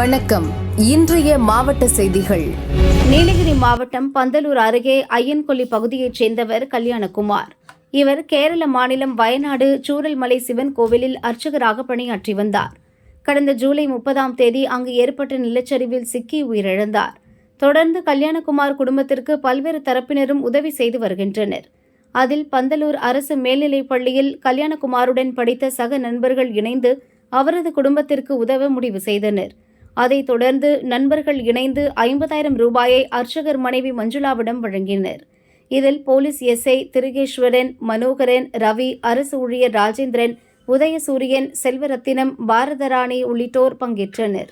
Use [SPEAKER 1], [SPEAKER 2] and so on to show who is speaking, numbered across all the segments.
[SPEAKER 1] வணக்கம். இன்றைய மாவட்ட செய்திகள்.
[SPEAKER 2] நீலகிரி மாவட்டம் பந்தலூர் அருகே ஐயன்கொல்லி பகுதியைச் சேர்ந்தவர் கல்யாணகுமார். இவர் கேரள மாநிலம் வயநாடு சூரல்மலை சிவன் கோவிலில் அர்ச்சகராக பணியாற்றி வந்தார். கடந்த ஜூலை முப்பதாம் தேதி அங்கு ஏற்பட்ட நிலச்சரிவில் சிக்கி உயிரிழந்தார். தொடர்ந்து கல்யாணகுமார் குடும்பத்திற்கு பல்வேறு தரப்பினரும் உதவி செய்து வருகின்றனர். அதில் பந்தலூர் அரசு மேல்நிலைப் பள்ளியில் கல்யாணகுமாருடன் படித்த சக நண்பர்கள் இணைந்து அவரது குடும்பத்திற்கு உதவ முடிவு செய்தனர். அதைத் தொடர்ந்து நண்பர்கள் இணைந்து ஐம்பதாயிரம் ரூபாயை அர்ச்சகர் மனைவி மஞ்சுளாவிடம் வழங்கினர். இதில் போலீஸ் எஸ்ஐ திருகேஸ்வரன் மனோகரன் ரவி அரசு ஊழியர் ராஜேந்திரன் உதயசூரியன் செல்வரத்தினம் பாரதராணி உள்ளிட்டோர் பங்கேற்றனர்.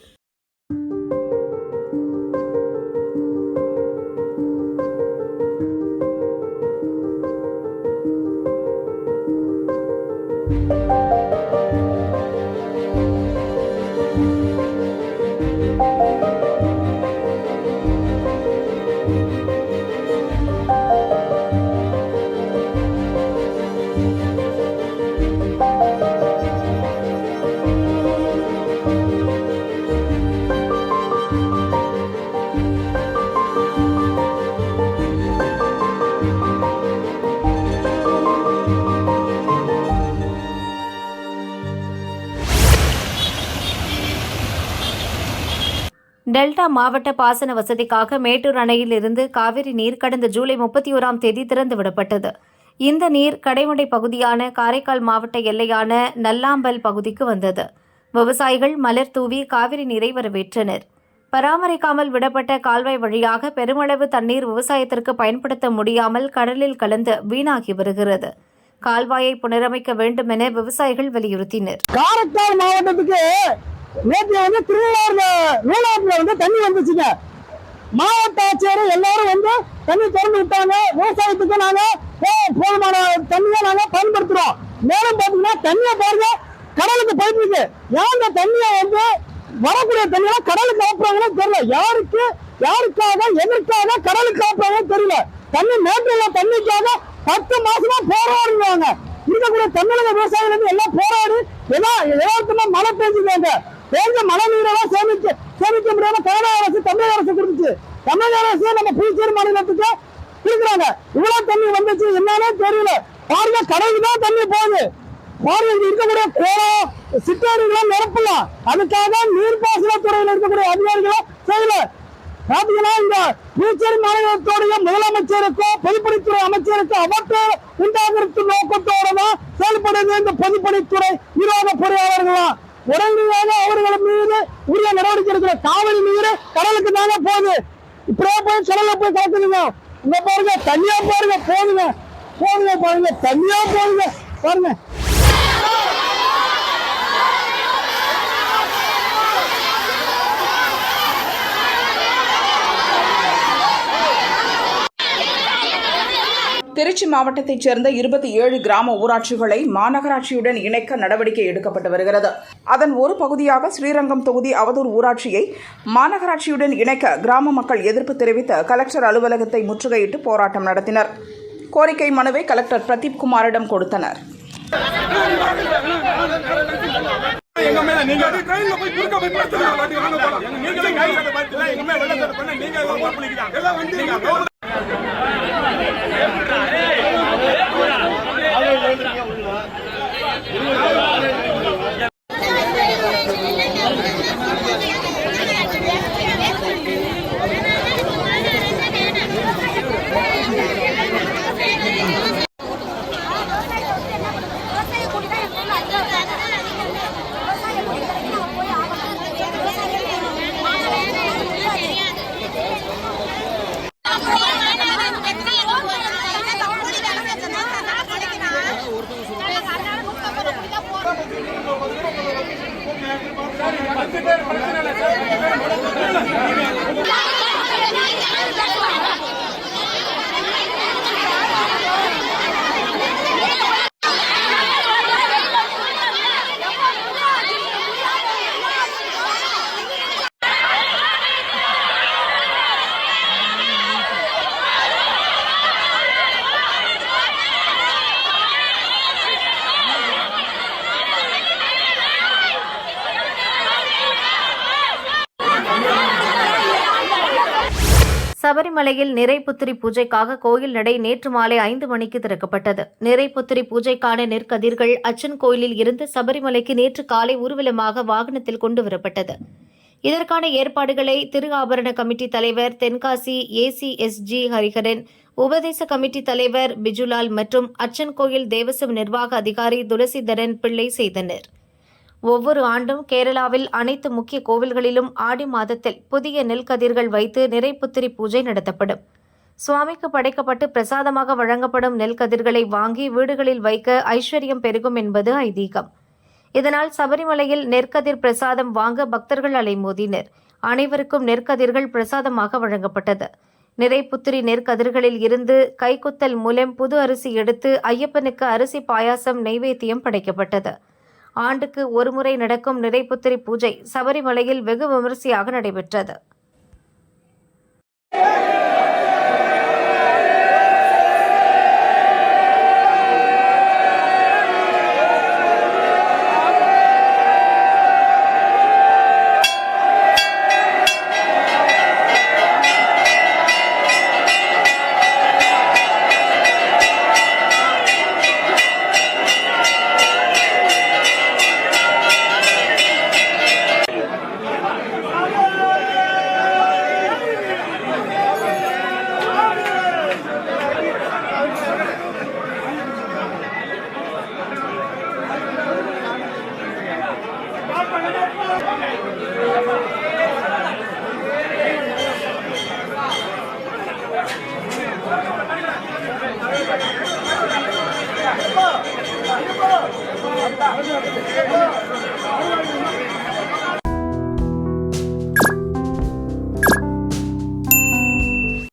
[SPEAKER 2] டெல்டா மாவட்ட பாசன வசதிக்காக மேட்டூர் அணையில் இருந்து காவிரி நீர் கடந்த ஜூலை முப்பத்தி ஓராம் தேதி திறந்துவிடப்பட்டது. இந்த நீர் கடைமடை பகுதியான காரைக்கால் மாவட்ட எல்லையான நல்லாம்பல் பகுதிக்கு வந்தது. விவசாயிகள் மலர் தூவி காவிரி நீரை வரவேற்றனர். பராமரிக்காமல் விடப்பட்ட கால்வாய் வழியாக பெருமளவு தண்ணீர் விவசாயத்திற்கு பயன்படுத்த முடியாமல் கடலில் கலந்து வீணாகி வருகிறது. கால்வாயை புனரமைக்க வேண்டும் என விவசாயிகள் வலியுறுத்தினர்.
[SPEAKER 3] காரைக்கால் மாவட்டத்துக்கு நேற்று வந்து திருநள்ளாறுல நூலாத்துல வந்து தண்ணி வந்துச்சுங்க. மாவட்ட ஆட்சியர் எல்லாரும் வந்து தண்ணி திறந்து விட்டாங்க. விவசாயத்துக்கு நாங்க போதுமான தண்ணியை நாங்க பயன்படுத்துறோம். மேலும் பாத்தீங்கன்னா தண்ணியை பாருங்க கடலுக்கு போயிட்டு இருக்கு. ஏன் இந்த தண்ணியை வந்து வரக்கூடிய தண்ணியெல்லாம் கடலுக்கு ஆப்புறாங்கன்னு தெரியல. யாருக்கு யாருக்காக எதற்காக கடலுக்கு ஆப்புறாங்கன்னு தெரியல. தண்ணி மேட்டுல தண்ணிக்காக பத்து மாசமா போராடுவாங்க இருக்கக்கூடிய தமிழக விவசாயிகள் எல்லாம் போராடி எல்லாம் மழை பெஞ்சுக்காங்க பெஞ்ச மழை நீரெல்லாம் சேமிக்க சேமிக்க முடியாம கர்நாடக அரசு தமிழக அரசு கொடுத்துச்சு. தமிழக அரசு நம்ம புதுச்சேரி மாநிலத்துக்கு கொடுக்குறாங்க. இவ்வளவு தண்ணி வந்துச்சு என்னன்னே தெரியல. பாருங்க கடலுக்கு தான் தண்ணி போகுது. பாருங்க இங்க இருக்கக்கூடிய கோலம் சிற்றறிவுலாம் நிரப்பலாம் அதுக்காக நீர்ப்பாசனத்துறையில் இருக்கக்கூடிய அதிகாரிகளும் செய்யல. பாத்தீங்கன்னா இந்த புதுச்சேரி மாநிலத்தோடைய முதலமைச்சருக்கும் பொதுப்பணித்துறை அமைச்சருக்கும் அவற்றை உண்டாகிறது நோக்கத்தோட தான் செயல்படுது இந்த பொதுப்பணித்துறை நிர்வாக பொறியாளர்களாம் உடனடியாக அவர்கள் மீது உரிய நடவடிக்கை எடுக்கிற காவிரி நீர் கடலுக்கு தாங்க போகுது. இப்படியே போய் கடல்ல போய் கலக்குதுங்க இங்க பாருங்க தனியா பாருங்க போதுங்க. போதுங்க பாருங்க தனியா போதுங்க. பாருங்க.
[SPEAKER 4] திருச்சி மாவட்டத்தைச் சேர்ந்த இருபத்தி ஏழு கிராம ஊராட்சிகளை மாநகராட்சியுடன் இணைக்க நடவடிக்கை எடுக்கப்பட்டு வருகிறது. அதன் ஒரு பகுதியாக ஸ்ரீரங்கம் தொகுதி அவதூர் ஊராட்சியை மாநகராட்சியுடன் இணைக்க கிராம மக்கள் எதிர்ப்பு தெரிவித்து கலெக்டர் அலுவலகத்தை முற்றுகையிட்டு போராட்டம் நடத்தினர். கோரிக்கை மனுவை கலெக்டர் பிரதீப் குமாரிடம் கொடுத்தனர்.
[SPEAKER 5] எங்க மேல நீங்க ட்ரெயின்ல போய் குறுக்க போய் நீங்களே பண்ண நீங்க எல்லாம் வந்து உள்ள
[SPEAKER 6] Yeah.
[SPEAKER 2] சபரிமலையில் நிறைப்புத்திரி பூஜைக்காக கோயில் நடை நேற்று மாலை ஐந்து மணிக்கு திறக்கப்பட்டது. நிறைப்புத்திரி பூஜைக்கான நெற்கதிர்கள் அச்சன் கோயிலில் இருந்து சபரிமலைக்கு நேற்று காலை ஊர்வலமாக வாகனத்தில் கொண்டு வரப்பட்டது. இதற்கான ஏற்பாடுகளை திரு ஆபரண கமிட்டி தலைவர் தென்காசி ஏசிஎஸ்ஜி ஹரிஹரன் உபதேச கமிட்டி தலைவர் பிஜுலால் மற்றும் அச்சன் கோயில் தேவசம் நிர்வாக அதிகாரி துளசிதரன் பிள்ளை செய்தனர். ஒவ்வொரு ஆண்டும் கேரளாவில் அனைத்து முக்கிய கோவில்களிலும் ஆடி மாதத்தில் புதிய நெல் கதிர்கள் வைத்து நிறைப்புத்திரி பூஜை நடத்தப்படும். சுவாமிக்கு படைக்கப்பட்டு பிரசாதமாக வழங்கப்படும் நெல் கதிர்களை வாங்கி வீடுகளில் வைக்க ஐஸ்வர்யம் பெருகும் என்பது ஐதீகம். இதனால் சபரிமலையில் நெற்கதிர் பிரசாதம் வாங்க பக்தர்கள் அலைமோதினர். அனைவருக்கும் நெற்கதிர்கள் பிரசாதமாக வழங்கப்பட்டது. நிறைப்புத்திரி நெற்கதிர்களில் இருந்து கைக்குத்தல் மூலம் புது அரிசி எடுத்து ஐயப்பனுக்கு அரிசி பாயாசம் நெய்வேத்தியம் படைக்கப்பட்டது. ஆண்டுக்கு ஒருமுறை நடக்கும் நிறைப்புத்திரி பூஜை சபரிமலையில் வெகு விமரிசையாக நடைபெற்றது.